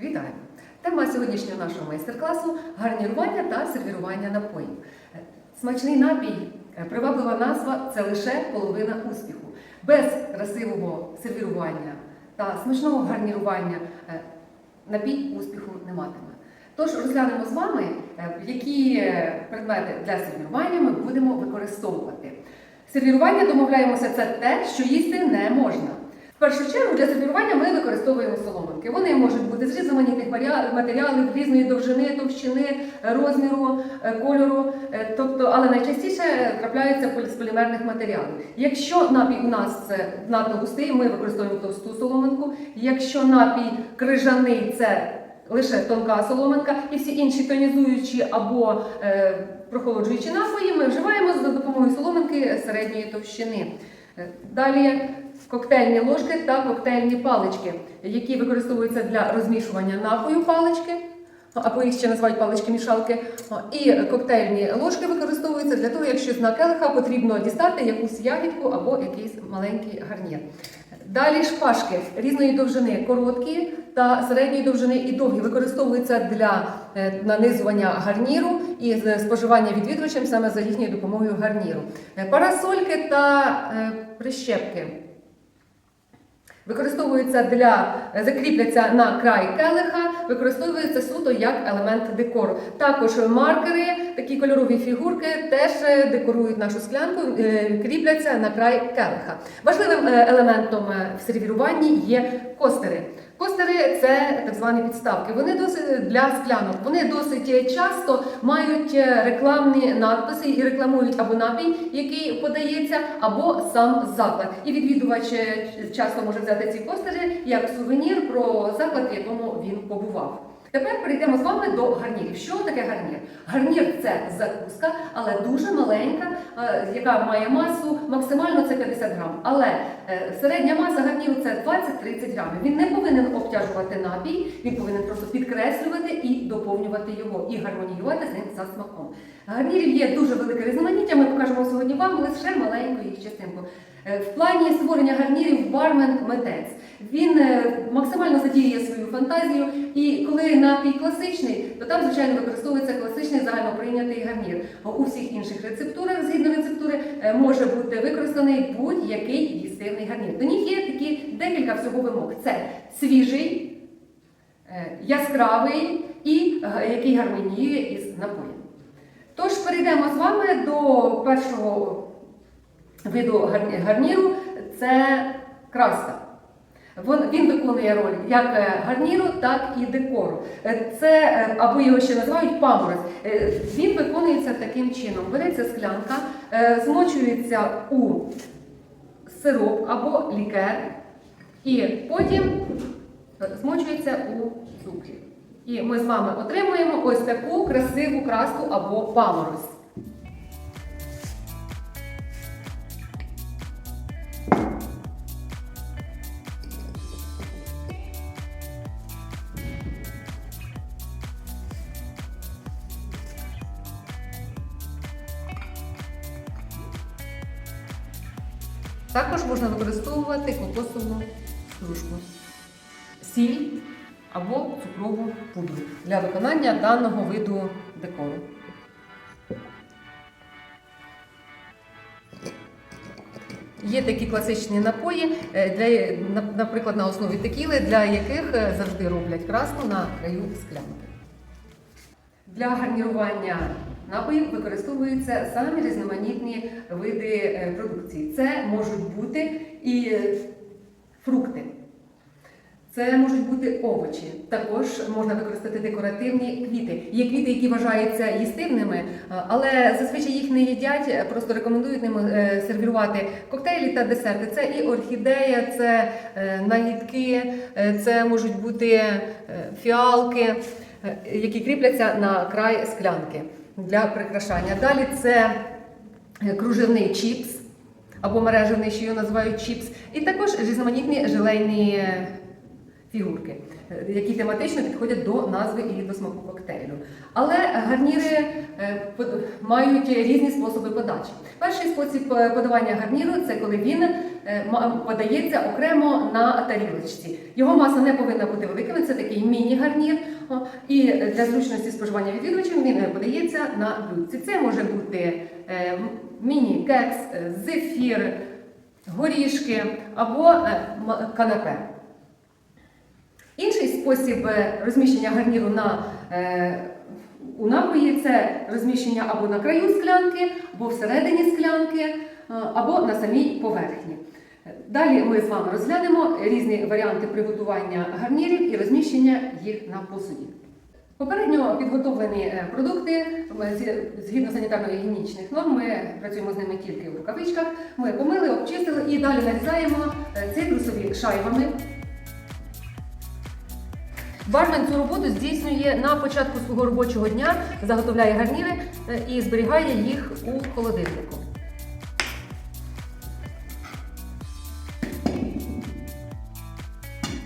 Вітаю! Тема сьогоднішнього нашого майстер-класу гарнірування та сервірування напоїв. Смачний напій, приваблива назва це лише половина успіху. Без красивого сервірування та смачного гарнірування е, напій успіху не матиме. Тож розглянемо з вами, е, які предмети для сервірування ми будемо використовувати. Сервірування, домовляємося, це те, що їсти не можна. В першу чергу для сервірування ми використовуємо соломинки. Вони можуть бути з різноманітних матеріалів, різної довжини, товщини, розміру, е, кольору. е, Тобто, але найчастіше е, трапляються з полімерних матеріалів. Якщо напій у нас це надто густий, ми використовуємо товсту соломинку. Якщо напій крижаний, це лише тонка соломинка, і всі інші тонізуючі або е, прохолоджуючі напої ми вживаємо за допомогою соломинки середньої товщини. Далі коктейльні ложки та коктейльні палички, які використовуються для розмішування напою палички, або їх ще називають палички-мішалки. І коктейльні ложки використовуються для того, якщо з накелиха потрібно дістати якусь ягідку або якийсь маленький гарнір. Далі шпажки різної довжини, короткі та середньої довжини і довгі використовуються для е, нанизування гарніру і споживання відвідувачем саме за їхньою допомогою гарніру. Е, Парасольки та е, прищепки використовуються для е, закріпляться на край келиха, використовуються суто як елемент декору. Також маркери, такі кольорові фігурки, теж е, декорують нашу склянку, е, кріпляться на край келиха. Важливим елементом в сервіруванні є костери. Костери це так звані підставки. Вони досить для склянок. Вони досить часто мають е, рекламні надписи і рекламують або напій, який подається, або сам заклад. І відвідувач е, часто може взяти ці костери як сувенір про заклад, в якому він побував. Тепер перейдемо з вами до гарнірів. Що таке гарнір? Гарнір це закуска, але дуже маленька, е, яка має масу максимально це 50 грам. Але е, середня маса гарніру це 20-30 грамів. Він не повинен обтяжувати напій, він повинен просто підкреслювати і доповнювати його, і гармоніювати з ним за смаком. Гарнірів є дуже велике різноманіття. Ми покажемо сьогодні вам лише маленьку їх частинку. Е, В плані створення гарнірів бармен митець. Він е, максимально задіює свою фантазію, і коли напій класичний, то там, звичайно, використовується класичний загальноприйнятий гарнір. А у всіх інших рецептурах, згідно рецептури, е, може бути використаний будь-який їстивний гарнір. До них є такі декілька всього вимог: це свіжий, яскравий і який гармоніює із напоєм. Тож перейдемо з вами до першого виду гарніру це краска. Він виконує роль як е, гарніру, так і декору. Е, Це е, або його ще називають паморозь. Він виконується таким чином: береться склянка, змочується у сироп або лікер, і потім змочується у цукрі. І ми з вами отримуємо ось таку красиву краску або паморозь. Використовувати кокосову стружку, сіль або цукрову пудру для виконання даного виду декору. Є такі класичні напої, е, для, наприклад, на основі текіли, для яких е, завжди роблять краску на краю склянки. Для гарнірування напоїв використовуються самі різноманітні види е, продукції. Це можуть бути і е, фрукти. Це можуть бути овочі. Також можна використати декоративні квіти. Є квіти, які вважаються їстивними, але зазвичай їх не їдять, е, просто рекомендують ними е, сервірувати коктейлі та десерти. Це і орхідея, це е, нагідки, е, це можуть бути е, фіалки, е, які кріпляться на край склянки для прикрашання. Далі це е, кружевний чіпс або мережевний, що його називають чіпс, і також різноманітні желейні фігурки, е, які тематично підходять до назви і до смаку коктейлю. Але гарніри е, мають різні способи подачі. Перший спосіб подавання гарніру це коли він подається окремо на тарілочці. Його маса не повинна бути великими, це такий міні-гарнір. І для зручності споживання відвідувачам він е, подається на блюдці. Це може бути е, міні-кекс, е, зефір, горішки або е, канапе. Інший спосіб е, розміщення гарніру на, е, у напої це розміщення або на краю склянки, або всередині склянки, е, або на самій поверхні. Далі ми з вами розглянемо різні варіанти приготування гарнірів і розміщення їх на посуді. Попередньо підготовлені е, продукти згідно санітарно-гігієнічних норм. Ми працюємо з ними тільки в рукавичках. Ми помили, обчистили і далі нарізаємо е, цитрусові шайбами. Бармен цю роботу здійснює на початку свого робочого дня, заготовляє гарніри е, і зберігає їх у холодильнику.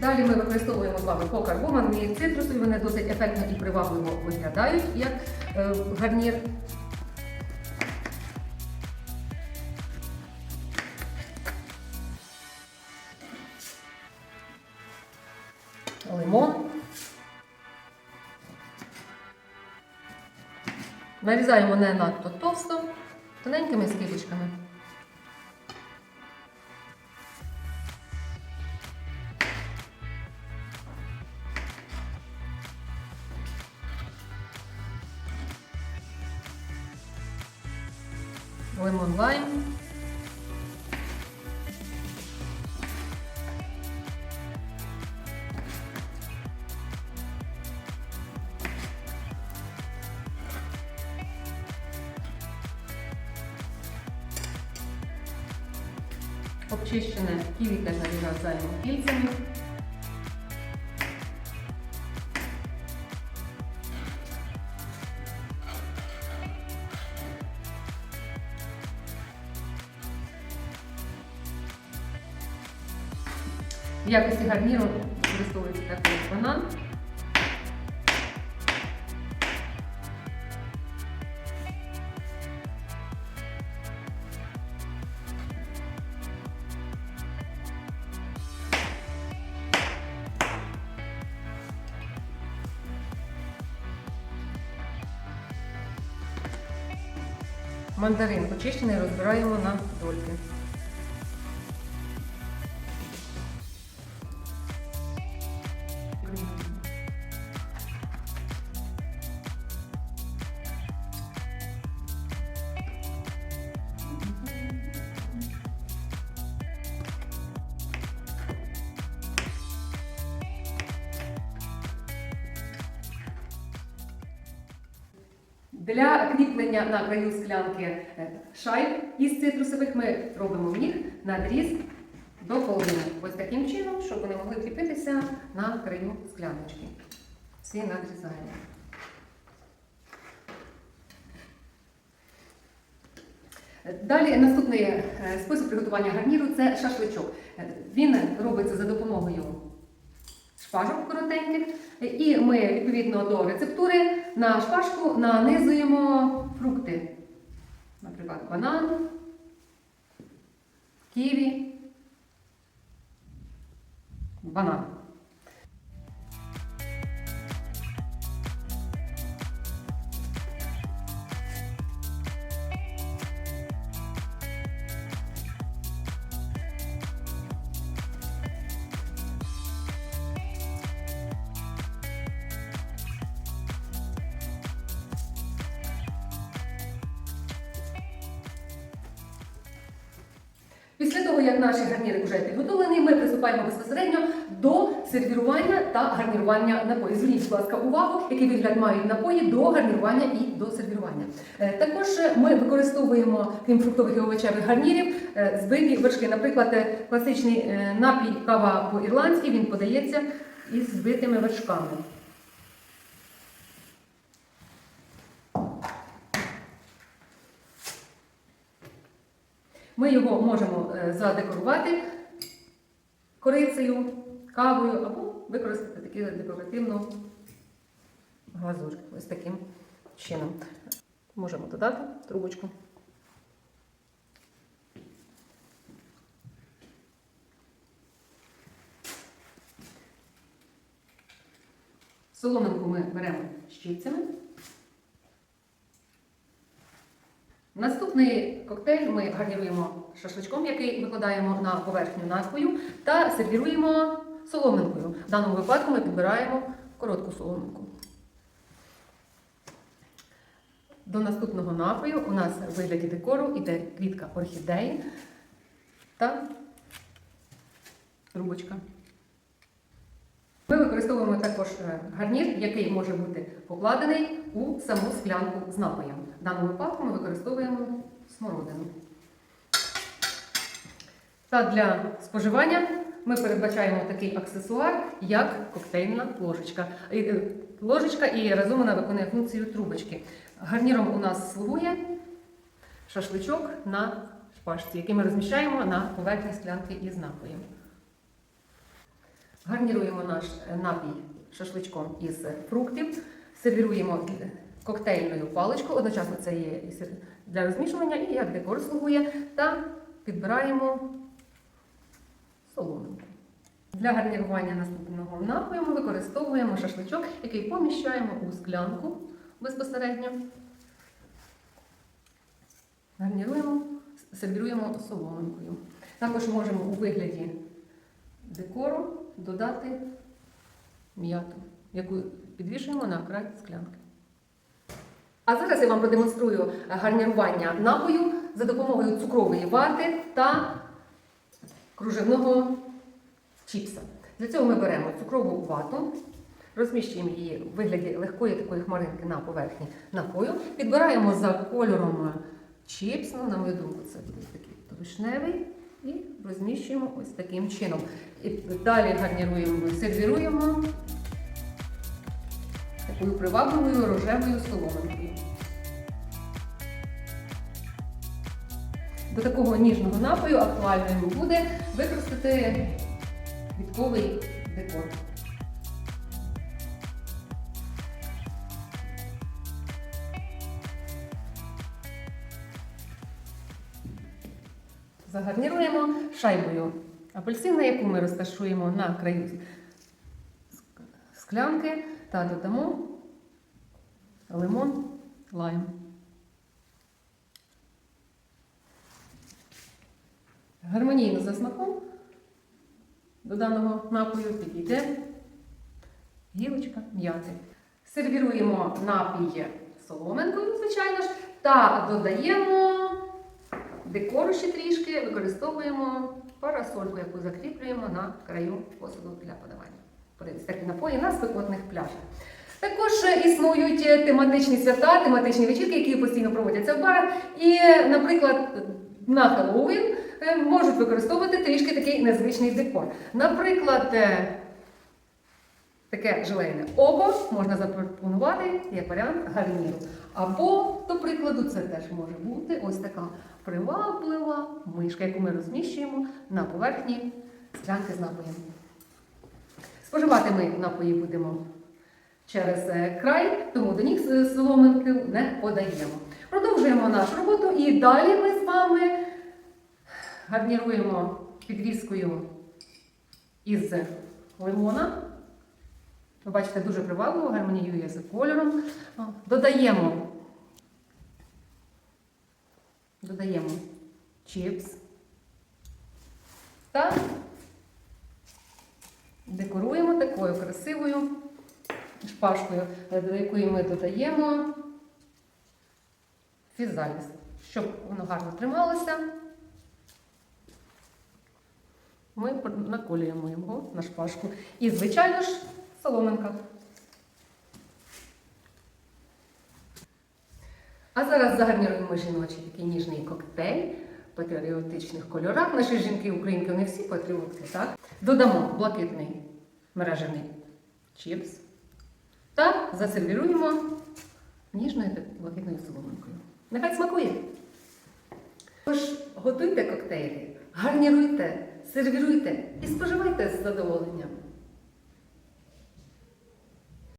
Далі ми використовуємо з вами покарбовані цитрусові, вони досить ефектно і привабливо виглядають як е, гарнір. Лимон. Нарізаємо не надто товсто, тоненькими скибочками. Лимон лайм. Обчищене ківі теж нарізаємо кільцями. Якості гарніру використовується такий банан. Мандарин почищений розбираємо на дольки. Для кріплення на краю склянки е, шайб із цитрусових ми робимо в них надріз до половини. Ось таким чином, щоб вони могли кріпитися на краю скляночки. Всі надрізаємо. Далі наступний е, спосіб приготування гарніру це шашличок. Е, Він робиться за допомогою шпажок коротеньких. І ми відповідно до рецептури на шпажку нанизуємо фрукти. Наприклад, банан, ківі, банан. Після того, як наші гарніри вже підготовлені, ми приступаємо безпосередньо до сервірування та гарнірування напоїв. Зверніть, будь ласка, увагу, який вигляд мають напої до гарнірування і до сервірування. Е, Також ми використовуємо, крім фруктових і овочевих гарнірів, е, збиті вершки. Наприклад, е, класичний напій кава по-ірландськи він подається із збитими вершками. Ми його можемо е, задекорувати корицею, кавою або використати таку декоративну глазурь. Ось таким чином. Можемо додати трубочку. Соломинку ми беремо щипцями. Наступний коктейль ми гарніруємо шашличком, який викладаємо на поверхню напою, та сервіруємо соломинкою. В даному випадку ми підбираємо коротку соломинку. До наступного напою у нас в вигляді декору йде квітка орхідеї та трубочка. Ми використовуємо також е, гарнір, який може бути покладений у саму склянку з напоєм. В даному випадку ми використовуємо смородину. Та для споживання ми передбачаємо такий аксесуар, як коктейльна ложечка. Е, Ложечка і разом вона виконує функцію трубочки. Гарніром у нас слугує шашличок на шпажці, який ми розміщаємо на поверхні склянки із напоєм. Гарніруємо наш напій шашличком із фруктів, сервіруємо коктейльною паличкою, одночасно це є для розмішування і як декор слугує, та підбираємо соломинку. Для гарнірування наступного напою ми використовуємо шашличок, який поміщаємо у склянку безпосередньо. Гарніруємо, сервіруємо соломинкою. Також можемо у вигляді декору додати м'яту, яку підвішуємо на край склянки. А зараз я вам продемонструю гарнірування напою за допомогою цукрової вати та кружевного чіпса. Для цього ми беремо цукрову вату, розміщуємо її в вигляді легкої такої хмаринки на поверхні напою, підбираємо за кольором чіпс, ну, на мою думку, це буде такий вишневий, і розміщуємо ось таким чином. І далі гарніруємо, сервіруємо такою привабливою рожевою соломинкою. До такого ніжного напою актуальним буде використати квітковий декор. Загарніруємо шайбою апельсина, яку ми розташуємо на краю склянки та додамо лимон, лайм. Гармонійно за смаком до даного напою підійде гілочка м'яти. Сервіруємо напій соломинкою, звичайно ж, та додаємо декору ще трішки, використовуємо парасольку, яку закріплюємо на краю посуду для подавання. Такі напої на спекотних пляжах. Також існують тематичні свята, тематичні вечірки, які постійно проводяться в барах. І, наприклад, на Хеллоуін е, можуть використовувати трішки такий незвичний декор. Наприклад, е, таке желейне око можна запропонувати як варіант гарніру. Або, до прикладу, це теж може бути ось така приваблива мишка, яку ми розміщуємо на поверхні склянки з напоєм. Споживати ми напої будемо через е, край, тому до них соломинки не подаємо. Продовжуємо нашу роботу і далі ми з вами гарніруємо підвіскою із лимона. Ви бачите, дуже привабливо, гармоніює з кольором. Додаємо, додаємо чіпс та декоруємо такою красивою шпажкою, до якої ми додаємо фізаліс, щоб воно гарно трималося. Ми наколюємо його на шпажку. І, звичайно ж, соломинка. А зараз загарніруємо жіночий такий ніжний коктейль в патріотичних кольорах. Наші жінки українки вони всі патріотки, так? Додамо блакитний мережений чіпс та засервіруємо ніжною блакитною соломинкою. Нехай смакує! Тож готуйте коктейлі, гарніруйте, сервіруйте і споживайте з задоволенням.